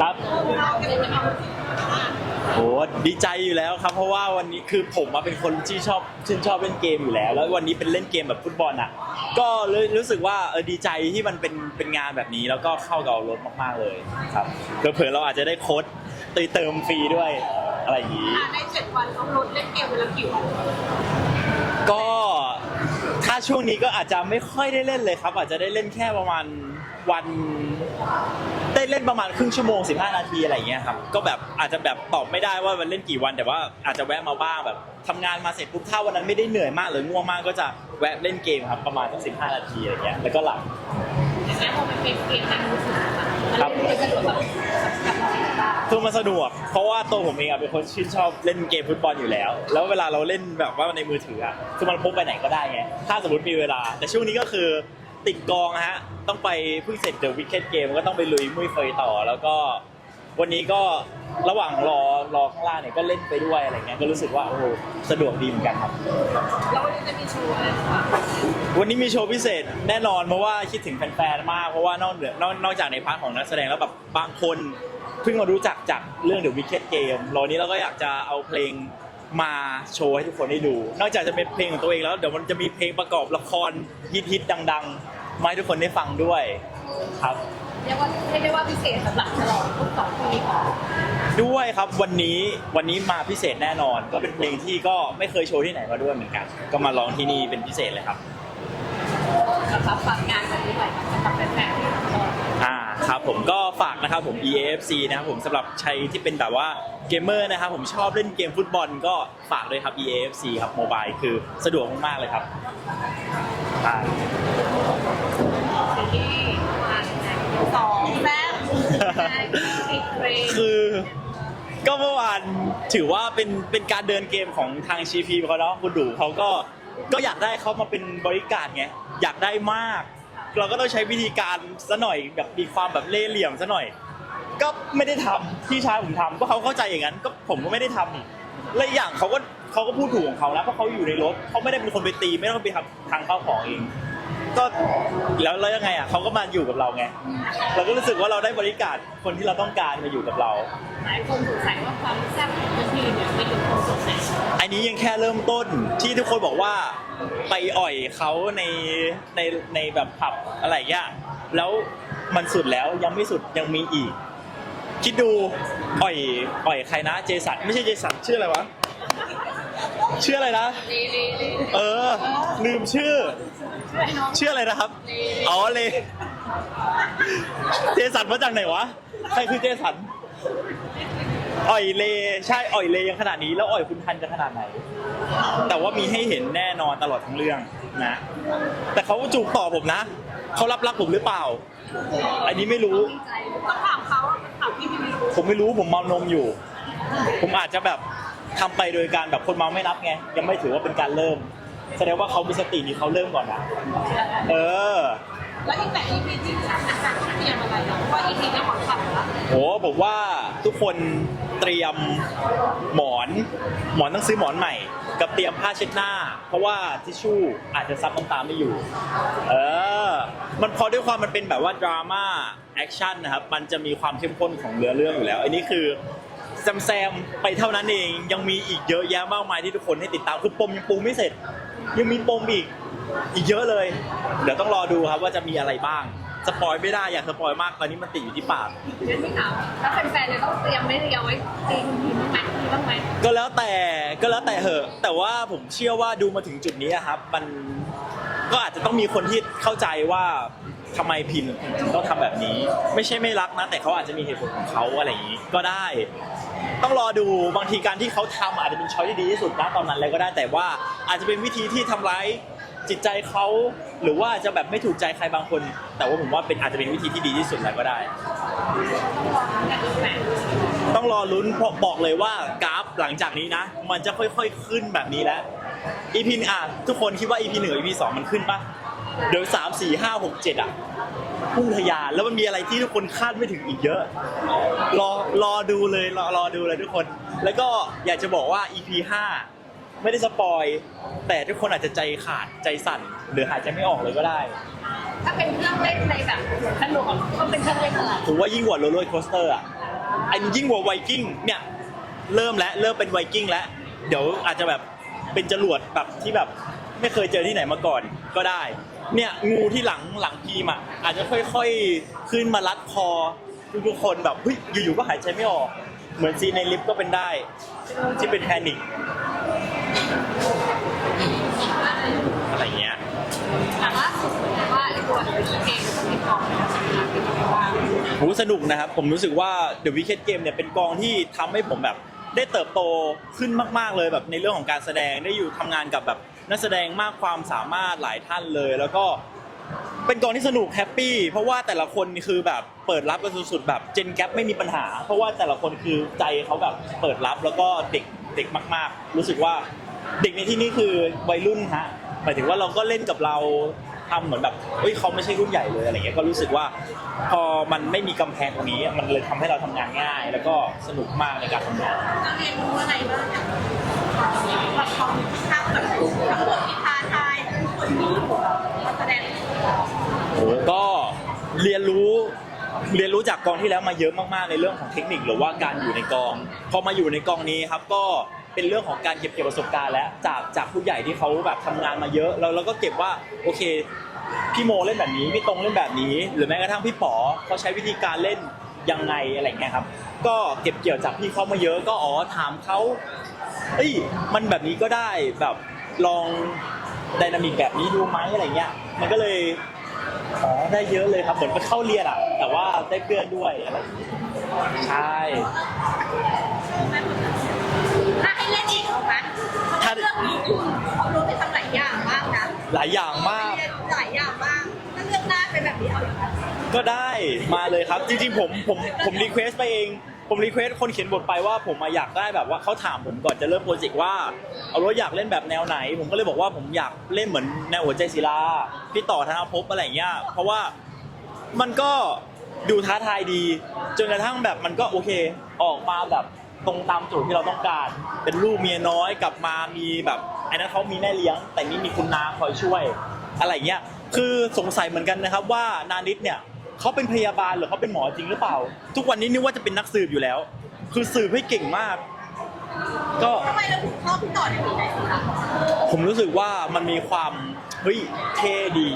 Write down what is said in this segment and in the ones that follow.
ครับโหดีใจอยู่แล้วครับ เพราะว่าวันนี้คือผมมาเป็นคนที่ชอบชื่นชอบเล่นเกมอยู่แล้ว แล้ววันนี้เป็นเล่นเกมแบบฟุตบอลอะ ก็เลยรู้สึกว่าเออดีใจที่มันเป็นเป็นงานแบบนี้แล้วก็เข้ากับรถมากๆเลยครับเผื่อๆเราอาจจะได้โค้ดตีเติมฟรีด้วยอะไรอย่างนี้ในเจ็ดวันต้องลดเล่นเกมเวลากี่วันก็ถ้า ช่วงนี้ก็อาจจะไม่ค่อยได้เล่นเลยครับ อาจจะได้เล่นแค่ประมาณวันได้เล่นประมาณครึ่งชั่วโมง 15 นาทีอะไรอย่างเงี้ยครับก็แบบอาจจะแบบตอบไม่ได้ว่ามันเล่นกี่วันแต่ว่าอาจจะแวะมาบ้างแบบทำงานมาเสร็จปุ๊บถ้าวันนั้นไม่ได้เหนื่อยมากหรือง่วงมากก็จะแวะเล่นเกมครับประมาณสัก15 นาทีอะไรเงี้ยแล้วก็หลับอย่างเงี้ยพอมันเป็นเกมในมือถืออะครับมันจะสะดวกกับกับเราบ้าง คือมันสะดวก เพราะว่าตัวผมเองอะเป็นคนชื่นชอบเล่นเกมฟุตบอลอยู่แล้ว แล้วเวลาเราเล่นแบบว่าในมือถืออะคือมันพกไปไหนก็ได้ไง ถ้าสมมติมีเวลา แต่ช่วงนี้ก็คือติดกองฮะ ต้องไปเพิ่งเสร็จเดอะวิกเก็ตเกมก็ต้องไปลุยมุ้ยเฟยต่อ แล้วก็ วันนี้ก็ระหว่างรอรอข้างล่างเนี่ยก็เล่นไปด้วยอะไรเงี้ยก็รู้สึกว่าโอ้โหสะดวกดีเหมือนกันครับ แล้ววันนี้จะมีโชว์อะไรบ้างวันนี้มีโชว์พิเศษแน่นอนเพราะว่าคิดถึงแฟนๆมากเพราะว่านอกเหนือนอกนอกจากในพาร์ทของนักแสดงแล้วแบบบางคนเพิ่งมารู้จักจากเรื่อง The Wicked Game รอนี้เราก็อยากจะเอาเพลงมาโชว์ให้ทุกคนได้ดู นอกจากจะเป็นเพลงของตัวเองแล้วเดี๋ยวมันจะมีเพลงประกอบละครฮิตๆดัง ๆ มาให้ทุกคนได้ฟังด้วยครับ เรียกว่าเรียกได้ว่าพิเศษสำหรับฉลองทุกสองปีของด้วยครับวันนี้วันนี้มาพิเศษแน่นอน ก็เป็นเพลงที่ก็ไม่เคยโชว์ที่ไหนมาด้วยเหมือนกัน ก็มาร้องที่นี่เป็นพิเศษเลยครับนะครับฝากงานวันนี้หน่อยครับสำหรับแฟนๆที่รอ อ่าครับผมก็ฝากนะครับผม EAFC นะครับผมสำหรับใครที่เป็นแบบว่าเกมเมอร์นะครับผมชอบเล่นเกมฟุตบอลก็ฝากด้วยครับ EAFC ครับโมบายคือสะดวกมากๆเลยครับอ่าซีรีส์มา สองแซ่บติดเรนคือ ก็เมื่อวานถือว่าเป็นเป็นการเดินเกมของทาง GP เขาเนาะคุณดูเขาก็ก็อยากได้เขามาเป็นบริการไงอยากได้มาก เราก็ต้องใช้วิธีการซะหน่อยแบบมีความแบบเล่ห์เหลี่ยมซะหน่อย ก็ไม่ได้ทำพี่ชายผมทำก็เขาเข้าใจอย่างนั้น ก็ผมก็ไม่ได้ทำอีกและอีกอย่างเขาก็เขาก็พูดถูกของเขานะเพราะเขาอยู่ในรถเขาไม่ได้เป็นคนไปตีไม่ต้องไปทำทางเข้าของเอง ก็แล้วแล้วยังไงอะเขาก็มาอยู่กับเราไง เราก็รู้สึกว่าเราได้บริการคนที่เราต้องการมาอยู่กับเรา หลายคนสงสัยว่าความแซ่บของพื้นที่เนี่ยไม่ถึงคนสงสัยอันนี้ยังแค่เริ่มต้นที่ทุกคนบอกว่าไปอ่อยเขาในในในแบบผับอะไรอย่างเงี้ยแล้วมันสุดแล้วยังไม่สุดยังมีอีก คิดดูอ่อยอ่อยใครนะเจสันไม่ใช่เจสันชื่ออะไรวะชื่ออะไรนะเลเลเลเออ ลืมชื่อ ช่วยน้องชื่ออะไรนะครับเลอ๋อเลยเจสันมาจากไหนวะ ใครคือเจสัน อ่อยเล ใช่ อ่อยเลยังขนาดนี้ แล้วอ่อยคุณทันจะขนาดไหน แต่ว่ามีให้เห็นแน่นอนตลอดทั้งเรื่องนะ แต่เขาจูบต่อผมนะ เขารับรักผมหรือเปล่า อันนี้ไม่รู้ดีใจต้องถามเขาอะถามพี่พี่ไม่รู้ ผมไม่รู้ ผมเมานมอยู่ ผมอาจจะแบบทำไปโดยการแบบคนเมาไม่นับไง ยังไม่ถือว่าเป็นการเริ่ม แสดงว่าเขามีสตินี่เขาเริ่มก่อนนะเออ แล้วอีกแต่ EP ที่สามนะคะต้องเตรียมอะไรอะเพราะว่า EP นี้หมอนขับแล้วโหผมว่าทุกคนเตรียมหมอน หมอนต้องซื้อหมอนใหม่ กับเตรียมผ้าเช็ดหน้า เพราะว่าทิชชู่อาจจะซับน้ำตาไม่อยู่ เออ มันพอด้วยความมันเป็นแบบว่าดราม่าแอคชั่นนะครับ มันจะมีความเข้มข้นของเนื้อเรื่องอยู่แล้ว อันนี้คือแซมแซมๆไปเท่านั้นเองยังมีอีกเยอะแยะมากมายที่ทุกคนให้ติดตามคือปมยังปูไม่เสร็จ ยังมีปมอีกอีกเยอะเลย เดี๋ยวต้องรอดูครับว่าจะมีอะไรบ้าง สปอยไม่ได้อยากสปอยมากตอนนี้มันติดอยู่ที่ปาก เดี๋ยวไม่ถามแล้วแฟนๆเนี่ยต้องเตรียมไม่เตรียมไว้ตีคุณทีมบ้างไหมมีบ้างไหมก็แล้วแต่ก็แล้วแต่เหอะ แต่ว่าผมเชื่อว่าดูมาถึงจุดนี้อะครับ มันก็อาจจะต้องมีคนที่เข้าใจว่าทำไมพินถึงต้องทำแบบนี้ ไม่ใช่ไม่รักนะ แต่เขาอาจจะมีเหตุผลของเขาอะไรอย่างนี้ ก็ได้ ต้องรอดูบางทีการที่เขาทำอาจจะเป็นช้อยที่ดีที่สุดนะตอนนั้นเลยก็ได้แต่ว่าอาจจะเป็นวิธีที่ทำร้ายจิตใจเขาหรือว่าจะแบบไม่ถูกใจใครบางคน แต่ว่าผมว่าเป็นอาจจะเป็นวิธีที่ดีที่สุดแล้วก็ได้ ต้องรอลุ้นเพราะบอกเลยว่ากราฟหลังจากนี้นะ มันจะค่อยๆขึ้นแบบนี้แล้ว EP อะทุกคนคิดว่า EP หนึ่ง EP สองมันขึ้นปะ เดี๋ยวสามสี่ห้าหกเจ็ดอะพุ่งทะยานแล้วมันมีอะไรที่ทุกคนคาดไม่ถึงอีกเยอะ รอรอดูเลยรอรอดูเลยทุกคน แล้วก็อยากจะบอกว่า EP ห้าไม่ได้สปอย แต่ทุกคนอาจจะใจขาดใจสั่น หรือหายใจไม่ออกเลยก็ได้ ถ้าเป็นเครื่องเล่นในแบบสนุกอะก็เป็นเครื่องเล่นอะไรผมว่ายิ่งกว่าโรลเลอร์โคสเตอร์อะอันยิ่งกว่าไวกิ้งเนี่ยเริ่มแล้วเริ่มเป็นไวกิ้งแล้วเดี๋ยวอาจจะแบบเป็นจรวดแบบที่แบบไม่เคยเจอที่ไหนมาก่อนก็ได้ เนี่ยงูที่หลังหลังพีมอะอาจจะค่อยๆขึ้นมารัดคอทุกๆคนแบบเฮ้ยอยู่ๆก็หายใจไม่ออก เหมือนซีนในลิฟต์ก็เป็นได้ ที่เป็นแพนิคอะไรเงี้ยแต่ว่าสุดเลยว่าไอ้ตัวเกมเป็นยังไงบ้างโหสนุกนะครับ ผมรู้สึกว่า The Wicked Game เนี่ยเป็นกองที่ทำให้ผมแบบได้เติบโตขึ้นมาก ๆเลยแบบในเรื่องของการแสดงได้อยู่ทำงานกับแบบ นักแสดงมากความสามารถหลายท่านเลย แล้วก็เป็นกองที่สนุกแฮปปี้เพราะว่าแต่ละคนคือแบบเปิดรับกันสุดๆแบบเจนแกปไม่มีปัญหา เพราะว่าแต่ละคนคือใจเขาแบบเปิดรับแล้วก็เด็กเด็กมาก ๆ รู้สึกว่าเด็กในที่นี้คือวัยรุ่นฮะหมายถึงว่าเราก็เล่นกับเราทำเหมือนแบบเฮ้ยเขาไม่ใช่รุ่นใหญ่เลยอะไรเงี้ยก็รู้สึกว่า พอมันไม่มีกำแพงตรงนี้ มันเลยทำให้เราทำงานง่าย แล้วก็สนุกมากในการทำงานเราเรียนรู้อะไรบ้างอย่างแบบของทางแบบทั้งหมดที่ท้าทายทั้งคนที่มาแสดง โอ้ก็ เรียนรู้เรียนรู้จากกองที่แล้วมาเยอะมากๆในเรื่องของเทคนิคหรือว่าการอยู่ในกอง พอมาอยู่ในกองนี้ครับก็เป็นเรื่องของการเก็บเกี่ยวประสบการณ์แล้วจากจากผู้ใหญ่ที่เขาแบบทำงานมาเยอะแล้วเราก็เก็บว่าโอเค พี่โมเล่นแบบนี้พี่ตรงเล่นแบบนี้ หรือแม้กระทั่งพี่ป๋อเขาใช้วิธีการเล่นยังไงอะไรเงี้ยครับ ก็เก็บเกี่ยวจากพี่เขามาเยอะก็อ๋อถามเขาเอ้ยมันแบบนี้ก็ได้แบบลองไดนามิกแบบนี้ดูไหมอะไรเงี้ยมันก็เลย อ๋อได้เยอะเลยครับเหมือนไปเข้าเรียนอะแต่ว่าได้เพื่อนด้วยอะไรอย่างเงี้ยใช่ ถ้าให้เล่นอีกเหรอคะถ้า เรื่องนี้คุณเขารู้ไปทำหลายอย่างมากนะหลายอย่างมาก เรียนหลายอย่างมากถ้าเรื่องหน้าเป็นแบบนี้เอาอย่างไรก็ได้มาเลยครับ จริงๆผมผมผมรีเควสไปเอง ผมรีเควสคนเขียนบทไปว่าผมมาอยากได้แบบว่าเขาถามผมก่อนจะเริ่มโปรเจกต์ว่าเอาว่าอยากเล่นแบบแนวไหน ผมก็เลยบอกว่าผมอยากเล่นเหมือนแนวหัวใจศิลาพี่ต่อธนภพอะไรอย่างเงี้ยเพราะว่ามันก็ดูท้าทายดี จนกระทั่งแบบมันก็โอเคออกมาแบบตรงตามโจทย์ที่เราต้องการ เป็นลูกเมียน้อยกลับมามีแบบไอ้นั้นเขามีแม่เลี้ยง แต่นี่มีคุณนาคอยช่วย อะไรเงี้ยคือสงสัยเหมือนกันนะครับว่านานิดเนี่ย เขาเป็นพยาบาลหรือเขาเป็นหมอจริงหรือเปล่า ทุกวันนี้นึกว่าจะเป็นนักสืบอยู่แล้ว คือสืบให้เก่งมาก ก็ทำไมเราถึงชอบพี่ต่อในปีไหนสิคะผมรู้สึกว่ามันมีความเฮ้ยเท่ดี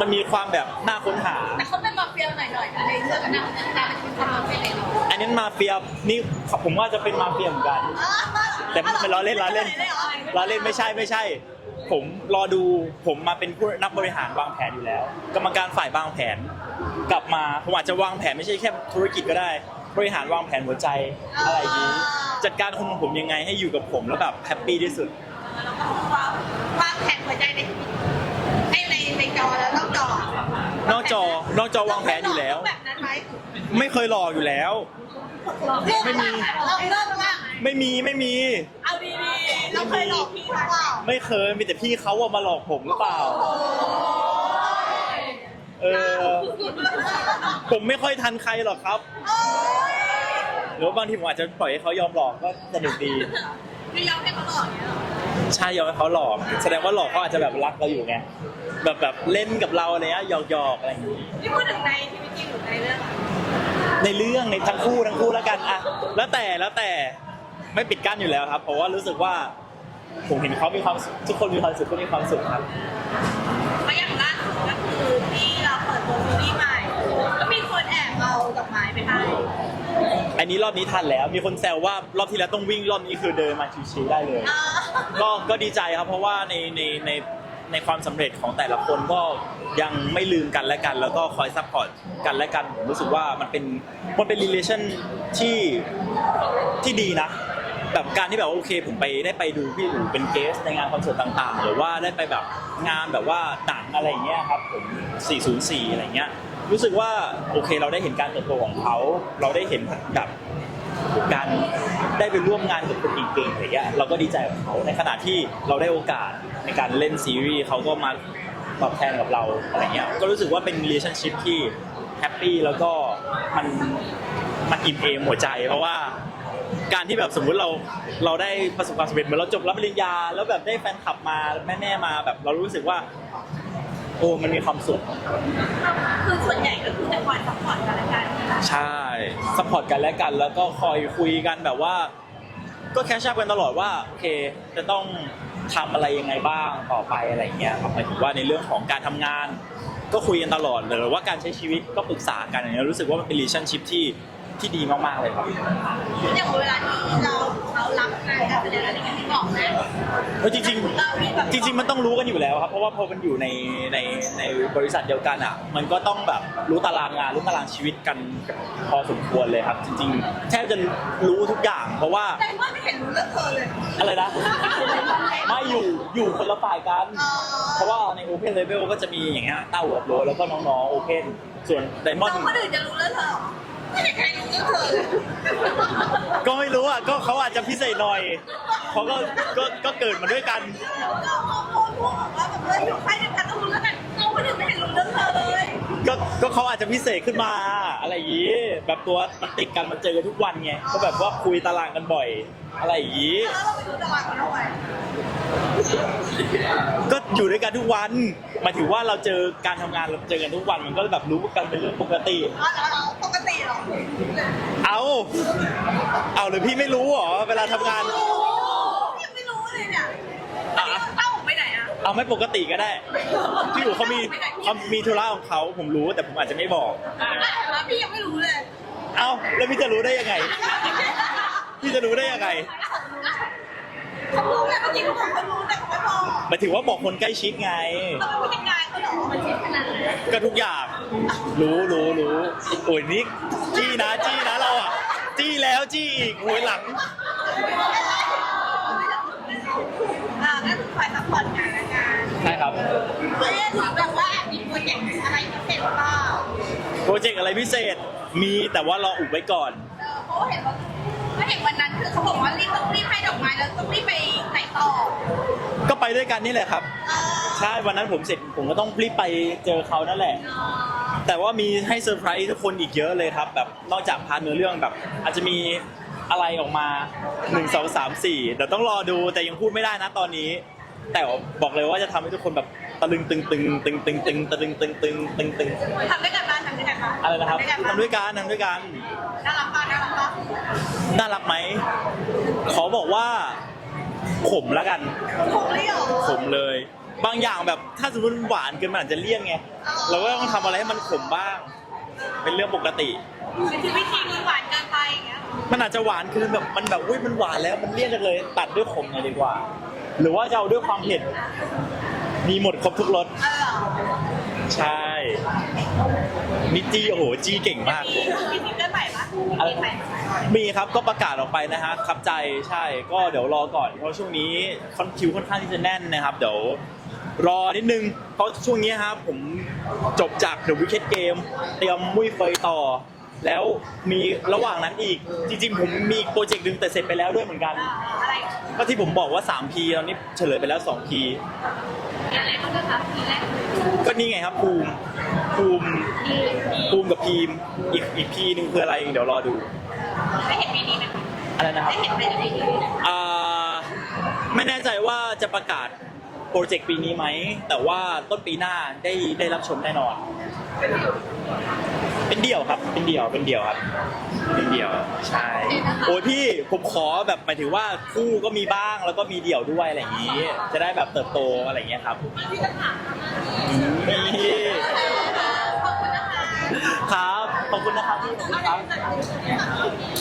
มันมีความแบบน่าค้นหา แต่เขาเป็นมาเฟียหน่อยๆนะในเรื่องนั้นนะแต่มันเป็นความมาเฟียหน่อยอันนั้นมาเฟียนี่ผมว่าจะเป็นมาเฟียเหมือนกัน ๆแต่ไม่ล้อเล่นล้อเล่นล้อเล่นไม่ใช่ไม่ใช่ ผมรอดูผมมาเป็นผู้นักบริหารวางแผนอยู่แล้ว กรรมการฝ่ายวางแผน กลับมาผมอาจจะวางแผนไม่ใช่แค่ธุรกิจก็ได้ บริหารวางแผนหัวใจอะไรอย่างนี้ จัดการคนของผมยังไงให้อยู่กับผมแล้วแบบแฮปปี้ที่สุดแล้วก็วางวางแผนหัวใจในชีวิตให้ในในจอแล้วนอกจอนอกจอนอกจอวางแผนอยู่แล้ว แบบนั้นไหมไม่เคยหลอกอยู่แล้ว ไม่มี เราเลิกบ้างไม่มีไม่มี เอาดีๆเราเคยหลอกพี่เขาเปล่าไม่เคยมีแต่พี่เขาอะมาหลอกผมหรือเปล่า เออ ผมไม่ค่อยทันใครหรอกครับ หรือว่าบางทีผมอาจจะปล่อยให้เขายอมหลอกก็สนุกดีไม่ยอมให้เขาหลอกอย่างเงี้ยหรอใช่ยอมให้เขาหลอก แสดงว่าหลอกเขาอาจจะแบบรักเราอยู่ไง แบบแบบเล่นกับเราอะไรเงี้ยหยอกๆอะไรอย่างนี้ นี่พูดถึงในชีวิตจริงหรือในเรื่องอะในเรื่องในทั้งคู่ทั้งคู่แล้วกันอะแล้วแต่แล้วแต่ไม่ปิดกั้นอยู่แล้วครับ เพราะว่ารู้สึกว่า ผมเห็นเขามีความสุขทุกคนมีความสุขก็มีความสุขครับ เพราะอย่างล่าสุดก็คือที่เราเปิดตัวซีรีส์ใหม่ก็มีคนแอบ เอาดอกไม้ไปให้อันนี้รอบนี้ทันแล้ว มีคนแซวว่ารอบที่แล้วต้องวิ่งรอบนี้คือเดินมาชิวๆได้เลย อ่าก็ก็ดีใจครับเพราะว่าในในในในความสำเร็จของแต่ละคนก็ยังไม่ลืมกันและกัน แล้วก็คอยซัพพอร์ตกันและกันผมรู้สึกว่ามันเป็นมันเป็น relation ที่ที่ดีนะ แบบการที่แบบว่าโอเคผมไปได้ไปดูพี่อู๋เป็นเกสในงานคอนเสิร์ตต่างๆ หรือว่าได้ไปแบบงานแบบว่าหนังอะไรอย่างเงี้ยครับผม 404 อะไรเงี้ย รู้สึกว่าโอเคเราได้เห็นการเติบโตของเขา เราได้เห็นแบบการได้ไปร่วมงานกับคนเก่งๆอะไรเงี้ยเราก็ดีใจกับเขาในขณะที่เราได้โอกาสในการเล่นซีรีส์เขาก็มาตอบแทนกับเราอะไรเงี้ยก็รู้สึกว่าเป็น relationship ที่แฮปปี้แล้วก็มันมันอิ่มเอมหัวใจ เพราะว่าการที่แบบสมมุติเราเราได้ประสบความสำเร็จเหมือนเราจบรับปริญญา แล้วแบบได้แฟนคลับมาแม่ๆมาแบบเรารู้สึกว่า โอ้มันมีความสุข คือส่วนใหญ่ก็คือจะคอยซัพพอร์ตกันและกันใช่สปอร์ตกันและกัน แล้วก็คอยคุยกันแบบว่า ก็แคชชัพกันตลอดว่า โอเค จะต้องทำอะไรยังไงบ้างต่อไปอะไรอย่างเงี้ยครับหมายถึงว่าในเรื่องของการทำงาน ก็คุยกันตลอดเลยหรือว่าการใช้ชีวิตก็ปรึกษากันอย่างเงี้ยรู้สึกว่ามันเป็น relationship ที่ ที่ดีมากๆเลยครับอย่างเวลาที่เราเขารับงานการแสดงอะไรอย่างเงี้ยที่บอกนะเพราะจริงเรามีแบบๆจริง ๆ มันต้องรู้กันอยู่แล้วครับ เพราะว่าพอมันอยู่ในในในบริษัทเดียวกันอะ มันก็ต้องแบบรู้ตารางงานรู้ตารางชีวิตกันพอสมควรเลยครับ จริง ๆ แทบจะรู้ทุกอย่าง เพราะว่าแต่ว่าไม่เห็นรู้เรื่องเธอเลย อะไรนะไม่อยู่อยู่คนละฝ่ายกันอ๋อเพราะว่าใน Open Level ก็จะมีอย่างเงี้ยเต้ากับโรแล้วก็น้องๆ Open ส่วน Diamond น้องคนอื่นจะรู้เรื่องเธอเหรอ ไม่เห็นใครรู้เรื่องเธอเลยก็ไม่รู้อะก็เขาอาจจะพิเศษหน่อยเขาก็ก็ก็เกิดมาด้วยกันแล้วก็พอโพสต์พวกบอกว่าแบบเอออยู่ใครเดียวกันต้องรู้เรื่องกันน้องคนอื่นไม่เห็นรู้เรื่องเธอเลยก็ก็เขาอาจจะพิเศษขึ้นมาอะไรอย่างงี้ แบบตัวมันติดกันมันเจอกันทุกวันไงก็แบบว่าคุยตารางกันบ่อย อะไรอย่างงี้ แล้วเราไปดูตารางกันเอาไว้ก็อยู่ด้วยกันทุกวันหมายถึงว่าเราเจอการทำงานเราเจอกันทุกวันมันก็แบบรู้กันเป็นเรื่องปกติ อ๋อเหร เอา เอาหรือพี่ไม่รู้เหรอ เวลาทำงาน ยังไม่รู้เลยเนี่ยอันนี้เต้าผมไปไหนอะเอาไม่ปกติก็ได้พี่อยู่เขามีเขามีธุระของเขาผมรู้แต่ผมอาจจะไม่บอก อะแล้วพี่ยังไม่รู้เลยเอาแล้วพี่จะรู้ได้ยังไง พี่จะรู้ได้ยังไงเขารู้ไงเมื่อกี้เขาบอกเขารู้แต่เขาไม่บอกหมายถึงว่าบอกคนใกล้ชิดไงเราเป็นผู้จัดการเขาเหรอมันชิดขนาดไหน ก็ทุกอย่าง รู้รู้รู้โอ้ยนิกจี้นะจี้นะเราอะ จี้แล้วจี้อีกโอ้ยหลัง อ่านั่นคือฝ่ายซัพพอร์ตงานและงานใช่ครับ เอ๊ะถามแบบว่ามีโปรเจกต์อะไรพิเศษหรือเปล่าโปรเจกต์อะไรพิเศษ มีแต่ว่ารออุบไว้ก่อน เออเพราะว่าเห็นว่าก็เห็นวันนั้นคือเขาบอกว่ารีบต้องรีบให้ดอกไม้แล้วต้องรีบไปไหนต่อ ก็ไปด้วยกันนี่แหละครับ ใช่วันนั้นผมเสร็จผมก็ต้องรีบไปเจอเขานั่นแหละ แต่ว่ามีให้เซอร์ไพรส์ทุกคนอีกเยอะเลยครับ แบบนอกจากพาร์ทเนื้อเรื่องแบบ อาจจะมีอะไรออกมา1 2 3 4เดี๋ยวต้องรอดูแต่ยังพูดไม่ได้นะตอนนี้ แต่บอกเลยว่าจะทำให้ทุกคนแบบตะลึงตึงตึงตึงตึงตึงตะลึงตึงตึงตึงตึงทำด้วยกันบ้างทำด้วยกันบ้างอะไรนะครับทำด้วยกันทำด้วยกันทำด้วยกันน่ารักป่ะน่ารักป่ะน่ารักไหมขอบอกว่า ขมแล้วกันผมเลยเหรอขมเลย บางอย่างแบบถ้าสมมติมันหวานเกินมันอาจจะเลี่ยนไงเราก็ต้องทำอะไรให้มันขมบ้าง เป็นเรื่องปกติ คือวิธีมีหวานเกินไปอย่างเงี้ยมันอาจจะหวานคือแบบมันแบบอุ้ยมันหวานแล้วมันเลี่ยนจังเลย ตัดด้วยขมหน่อยดีกว่า หรือว่าจะเอาด้วยความเผ็ดมีหมดครบทุกรสเออใช่นิจี้โอ้โหจี้เก่งมาก มีมีซิงเกิลใหม่ปะ มีเพลงใหม่ปะมีครับก็ประกาศออกไปนะฮะครับใจใช่ก็เดี๋ยวรอก่อนเพราะช่วงนี้คอนคิวค่อนข้างที่จะแน่นนะครับ เดี๋ยวรอนิดนึง เพราะช่วงนี้ครับผมจบจาก The Wicked Game เตรียมมุ้ยเฟยต่อ แล้วมีระหว่างนั้นอีก จริง ๆ ผมมีอีกโปรเจกต์หนึ่งแต่เสร็จไปแล้วด้วยเหมือนกันเอออะไรก็ที่ผมบอกว่า 3P ตอนนี้เฉลยไปแล้ว 2P อะไรบ้างนะคะทีแรกก็นี่ไงครับภูมิ ภูมิภูมิกับพีมอีกอีกพีหนึงคืออะไรเดี๋ยวรอดูได้เห็นปีนี้ไหมคะอะไรนะครับได้เห็นปีนี้ไหมอ่าไม่แน่ใจว่าจะประกาศโปรเจกต์ปีนี้ไหม แต่ว่าต้นปีหน้าได้ได้รับชมแน่นอน เป็นเดี่ยวครับ เป็นเดี่ยว เป็นเดี่ยวครับ เป็นเดี่ยว ใช่ โอ้ยพี่ผมขอแบบหมายถึงว่าคู่ก็มีบ้างแล้วก็มีเดี่ยวด้วยอะไรอย่างนี้ จะได้แบบเติบโตอะไรอย่างเงี้ยครับที่จะถามนี่ขอบ ครับ ขอบคุณนะครับพี่ครับ